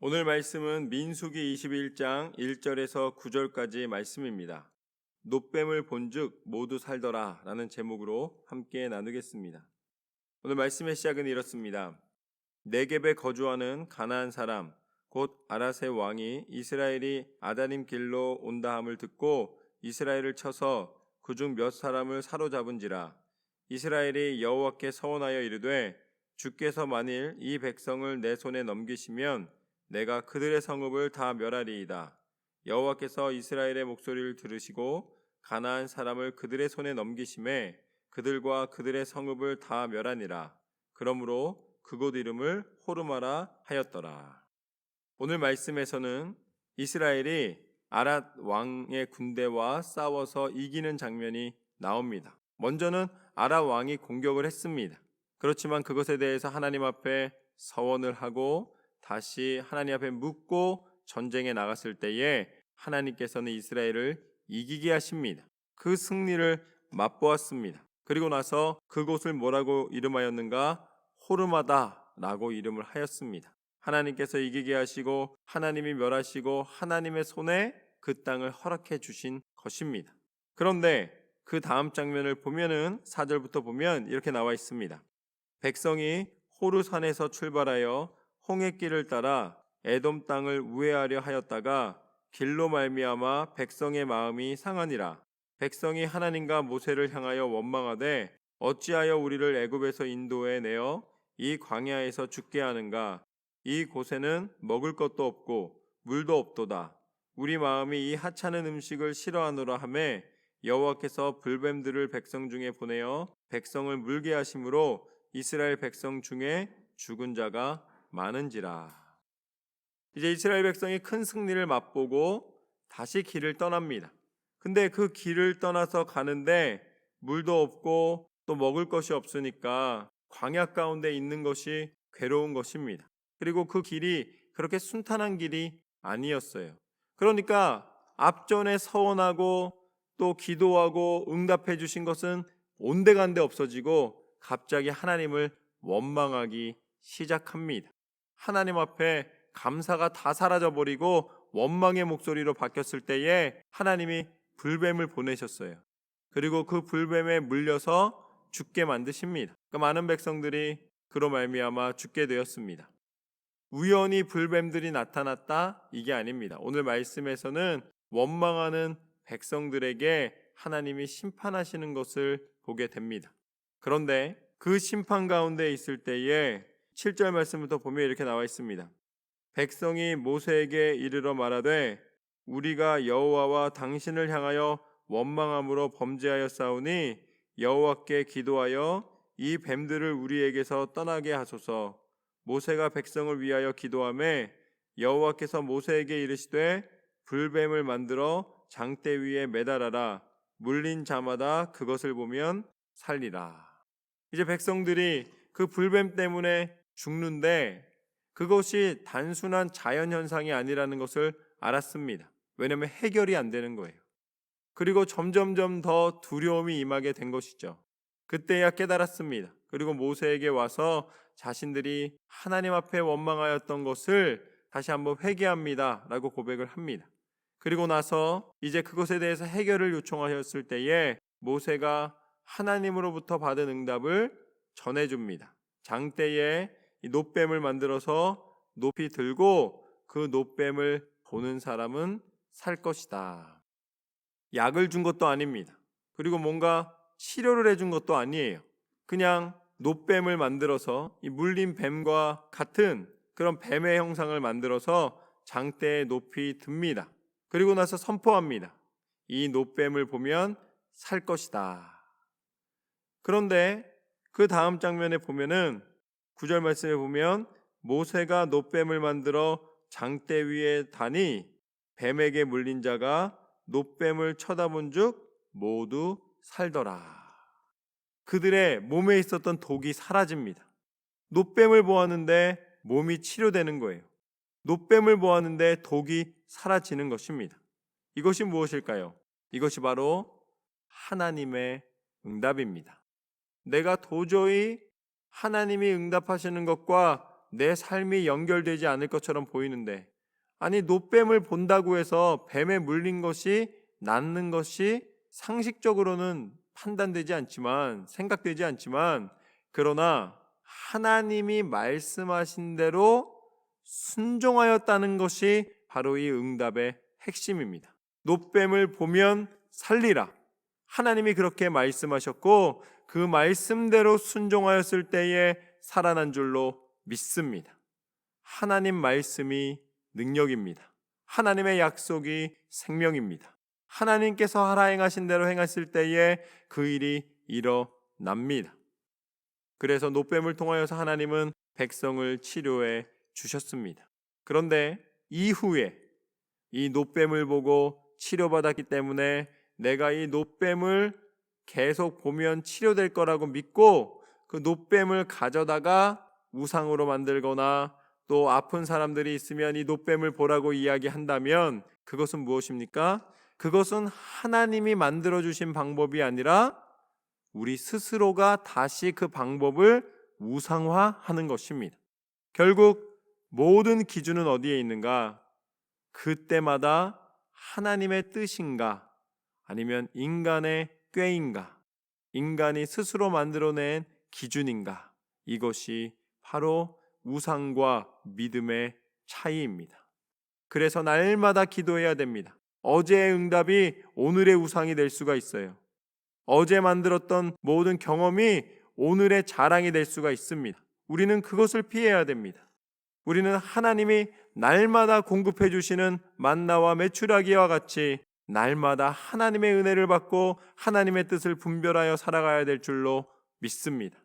오늘 말씀은 민수기 21장 1절에서 9절까지 말씀입니다. 노뱀을 본즉 모두 살더라 라는 제목으로 함께 나누겠습니다. 오늘 말씀의 시작은 이렇습니다. 네겝에 거주하는 가나안 사람 곧 아라세 왕이 이스라엘이 아다님 길로 온다함을 듣고 이스라엘을 쳐서 그중 몇 사람을 사로잡은지라 이스라엘이 여호와께 서원하여 이르되 주께서 만일 이 백성을 내 손에 넘기시면 내가 그들의 성읍을 다 멸하리이다. 여호와께서 이스라엘의 목소리를 들으시고 가나안 사람을 그들의 손에 넘기심에 그들과 그들의 성읍을 다 멸하니라. 그러므로 그곳 이름을 호르마라 하였더라. 오늘 말씀에서는 이스라엘이 아랏 왕의 군대와 싸워서 이기는 장면이 나옵니다. 먼저는 아랏 왕이 공격을 했습니다. 그렇지만 그것에 대해서 하나님 앞에 서원을 하고 다시 하나님 앞에 묻고 전쟁에 나갔을 때에 하나님께서는 이스라엘을 이기게 하십니다. 그 승리를 맛보았습니다. 그리고 나서 그곳을 뭐라고 이름하였는가? 호르마다라고 이름을 하였습니다. 하나님께서 이기게 하시고 하나님이 멸하시고 하나님의 손에 그 땅을 허락해 주신 것입니다. 그런데 그 다음 장면을 보면은 4절부터 보면 이렇게 나와 있습니다. 백성이 호르산에서 출발하여 홍해길을 따라 에돔 땅을 우회하려 하였다가 길로 말미암아 백성의 마음이 상하니라. 백성이 하나님과 모세를 향하여 원망하되 어찌하여 우리를 애굽에서 인도해 내어 이 광야에서 죽게 하는가? 이 곳에는 먹을 것도 없고 물도 없도다. 우리 마음이 이 하찮은 음식을 싫어하노라 하매 여호와께서 불뱀들을 백성 중에 보내어 백성을 물게 하심으로 이스라엘 백성 중에 죽은 자가 많은지라. 이제 이스라엘 백성이 큰 승리를 맛보고 다시 길을 떠납니다. 근데 그 길을 떠나서 가는데 물도 없고 또 먹을 것이 없으니까 광야 가운데 있는 것이 괴로운 것입니다. 그리고 그 길이 그렇게 순탄한 길이 아니었어요. 그러니까 앞전에 서원하고 또 기도하고 응답해 주신 것은 온데간데 없어지고 갑자기 하나님을 원망하기 시작합니다. 하나님 앞에 감사가 다 사라져 버리고 원망의 목소리로 바뀌었을 때에 하나님이 불뱀을 보내셨어요. 그리고 그 불뱀에 물려서 죽게 만드십니다. 그 많은 백성들이 그로 말미암아 죽게 되었습니다. 우연히 불뱀들이 나타났다 이게 아닙니다. 오늘 말씀에서는 원망하는 백성들에게 하나님이 심판하시는 것을 보게 됩니다. 그런데 그 심판 가운데 있을 때에 7절 말씀부터 보면 이렇게 나와 있습니다. 백성이 모세에게 이르러 말하되 우리가 여호와와 당신을 향하여 원망함으로 범죄하여 싸우니 여호와께 기도하여 이 뱀들을 우리에게서 떠나게 하소서. 모세가 백성을 위하여 기도함에 여호와께서 모세에게 이르시되 불뱀을 만들어 장대 위에 매달아라. 물린 자마다 그것을 보면 살리라. 이제 백성들이 그 불뱀 때문에 죽는데 그것이 단순한 자연 현상이 아니라는 것을 알았습니다. 왜냐하면 해결이 안 되는 거예요. 그리고 점점점 더 두려움이 임하게 된 것이죠. 그때야 깨달았습니다. 그리고 모세에게 와서 자신들이 하나님 앞에 원망하였던 것을 다시 한번 회개합니다. 라고 고백을 합니다. 그리고 나서 이제 그것에 대해서 해결을 요청하였을 때에 모세가 하나님으로부터 받은 응답을 전해줍니다. 장대에 노뱀을 만들어서 높이 들고 그 노뱀을 보는 사람은 살 것이다. 약을 준 것도 아닙니다. 그리고 뭔가 치료를 해준 것도 아니에요. 그냥 노뱀을 만들어서 이 물린 뱀과 같은 그런 뱀의 형상을 만들어서 장대에 높이 듭니다. 그리고 나서 선포합니다. 이 노뱀을 보면 살 것이다. 그런데 그 다음 장면에 보면은 구절 말씀에 보면 모세가 노뱀을 만들어 장대 위에 다니 뱀에게 물린 자가 노뱀을 쳐다본즉 모두 살더라. 그들의 몸에 있었던 독이 사라집니다. 노뱀을 보았는데 몸이 치료되는 거예요. 노뱀을 보았는데 독이 사라지는 것입니다. 이것이 무엇일까요? 이것이 바로 하나님의 응답입니다. 내가 도저히 하나님이 응답하시는 것과 내 삶이 연결되지 않을 것처럼 보이는데 아니 노뱀을 본다고 해서 뱀에 물린 것이 낫는 것이 상식적으로는 판단되지 않지만 생각되지 않지만 그러나 하나님이 말씀하신 대로 순종하였다는 것이 바로 이 응답의 핵심입니다. 노뱀을 보면 살리라. 하나님이 그렇게 말씀하셨고 그 말씀대로 순종하였을 때에 살아난 줄로 믿습니다. 하나님 말씀이 능력입니다. 하나님의 약속이 생명입니다. 하나님께서 하라 행하신 대로 행하실 때에 그 일이 일어납니다. 그래서 노뱀을 통하여서 하나님은 백성을 치료해 주셨습니다. 그런데 이후에 이 노뱀을 보고 치료받았기 때문에 내가 이 노뱀을 계속 보면 치료될 거라고 믿고 그 노뱀을 가져다가 우상으로 만들거나 또 아픈 사람들이 있으면 이 노뱀을 보라고 이야기한다면 그것은 무엇입니까? 그것은 하나님이 만들어 주신 방법이 아니라 우리 스스로가 다시 그 방법을 우상화하는 것입니다. 결국 모든 기준은 어디에 있는가? 그때마다 하나님의 뜻인가? 아니면 인간의 꾀인가? 인간이 스스로 만들어낸 기준인가? 이것이 바로 우상과 믿음의 차이입니다. 그래서 날마다 기도해야 됩니다. 어제의 응답이 오늘의 우상이 될 수가 있어요. 어제 만들었던 모든 경험이 오늘의 자랑이 될 수가 있습니다. 우리는 그것을 피해야 됩니다. 우리는 하나님이 날마다 공급해 주시는 만나와 메추라기와 같이 날마다 하나님의 은혜를 받고 하나님의 뜻을 분별하여 살아가야 될 줄로 믿습니다.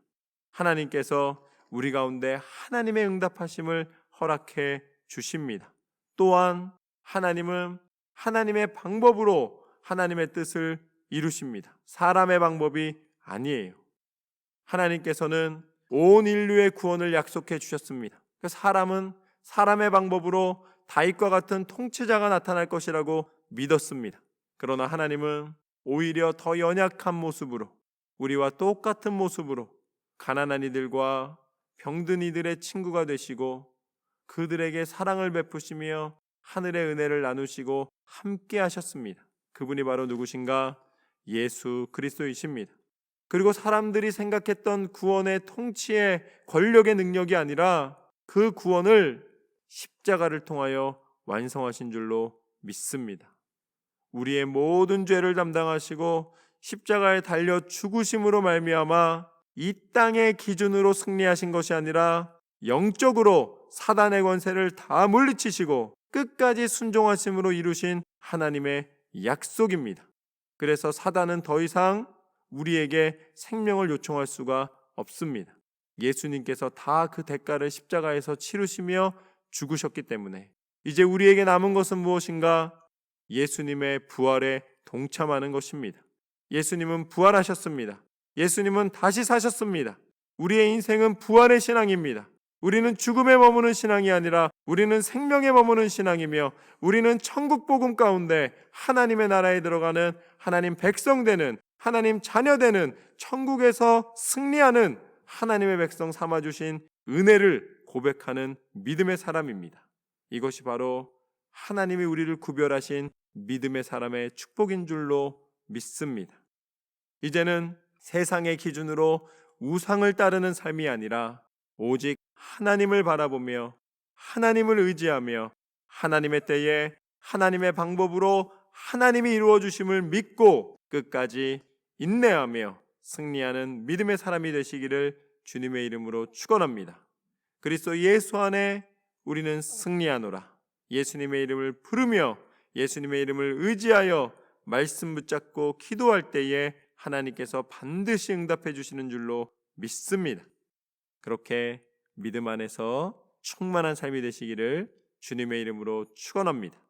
하나님께서 우리 가운데 하나님의 응답하심을 허락해 주십니다. 또한 하나님은 하나님의 방법으로 하나님의 뜻을 이루십니다. 사람의 방법이 아니에요. 하나님께서는 온 인류의 구원을 약속해 주셨습니다. 그 사람은 사람의 방법으로 다윗과 같은 통치자가 나타날 것이라고 믿었습니다. 그러나 하나님은 오히려 더 연약한 모습으로 우리와 똑같은 모습으로 가난한 이들과 병든 이들의 친구가 되시고 그들에게 사랑을 베푸시며 하늘의 은혜를 나누시고 함께 하셨습니다. 그분이 바로 누구신가? 예수 그리스도이십니다. 그리고 사람들이 생각했던 구원의 통치의 권력의 능력이 아니라 그 구원을 십자가를 통하여 완성하신 줄로 믿습니다. 우리의 모든 죄를 담당하시고 십자가에 달려 죽으심으로 말미암아 이 땅의 기준으로 승리하신 것이 아니라 영적으로 사단의 권세를 다 물리치시고 끝까지 순종하심으로 이루신 하나님의 약속입니다. 그래서 사단은 더 이상 우리에게 생명을 요청할 수가 없습니다. 예수님께서 다 그 대가를 십자가에서 치르시며 죽으셨기 때문에 이제 우리에게 남은 것은 무엇인가? 예수님의 부활에 동참하는 것입니다. 예수님은 부활하셨습니다. 예수님은 다시 사셨습니다. 우리의 인생은 부활의 신앙입니다. 우리는 죽음에 머무는 신앙이 아니라 우리는 생명에 머무는 신앙이며 우리는 천국 복음 가운데 하나님의 나라에 들어가는 하나님 백성 되는 하나님 자녀 되는 천국에서 승리하는 하나님의 백성 삼아 주신 은혜를 고백하는 믿음의 사람입니다. 이것이 바로 하나님이 우리를 구별하신 믿음의 사람의 축복인 줄로 믿습니다. 이제는 세상의 기준으로 우상을 따르는 삶이 아니라 오직 하나님을 바라보며 하나님을 의지하며 하나님의 때에 하나님의 방법으로 하나님이 이루어 주심을 믿고 끝까지 인내하며 승리하는 믿음의 사람이 되시기를 주님의 이름으로 축원합니다. 그리스도 예수 안에 우리는 승리하노라. 예수님의 이름을 부르며 예수님의 이름을 의지하여 말씀 붙잡고 기도할 때에 하나님께서 반드시 응답해 주시는 줄로 믿습니다. 그렇게 믿음 안에서 충만한 삶이 되시기를 주님의 이름으로 축원합니다.